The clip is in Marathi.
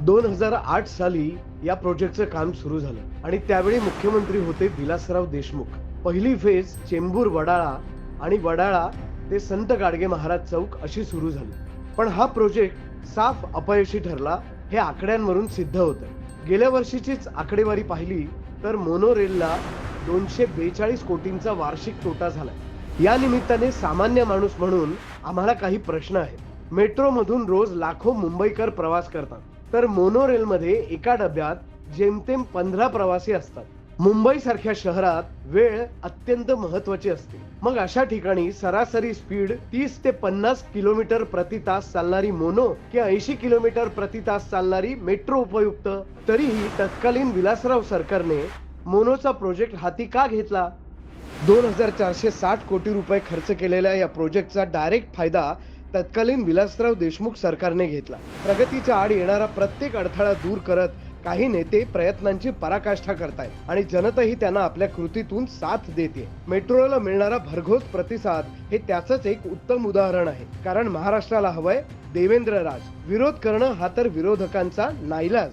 दोन हजार आठ साली या प्रोजेक्टचं काम सुरू झालं. आणि त्यावेळी मुख्यमंत्री होते विलासराव देशमुख. पहिली फेज चेंबूर वडाळा आणि वडाळा ते संत गाडगे महाराज चौक अशी सुरू झाली. पण हा प्रोजेक्ट साफ अपयशी ठरला हे आकड्यांवरून सिद्ध होतं. गेल्या वर्षीचीच आकडेवारी पाहिली तर मोनोरेलला दोनशे बेचाळीस कोटींचा वार्षिक तोटा झाला या निमित्ताने सामान्य माणूस म्हणून आम्हाला काही प्रश्न आहेत. मेट्रो मधून रोज लाखो मुंबईकर प्रवास करतात. तर मोनोरेलमध्ये एका डब्यात जेमतेम पंधरा प्रवासी असतात. मुंबई सारख्या शहरात वेळ अत्यंत महत्वाची असते. मग अशा ठिकाणी सरासरी स्पीड तीस ते पन्नास किलोमीटर प्रति तास चालणारी मोनो कि ऐंशी किलोमीटर प्रति तास चालणारी मेट्रो उपयुक्त? तरीही तत्कालीन विलासराव सरकारने मोनोचा प्रोजेक्ट हाती का घेतला? दोन हजार चारशे साठ कोटी रुपये खर्च केलेल्या या प्रोजेक्टचा डायरेक्ट फायदा तत्कालीन विलासराव देशमुख सरकारने घेतला. प्रगतीच्या आड येणारा प्रत्येक अडथळा दूर करत काही नेते प्रयत्नांची पराकाष्ठा करतायत आणि जनताही त्यांना आपल्या कृतीतून साथ देते मेट्रोला मिळणारा भरघोस प्रतिसाद हे त्याचंच एक उत्तम उदाहरण आहे. कारण महाराष्ट्राला हवंय देवेंद्र राज. विरोध करणं हा तर विरोधकांचा नाईलाज.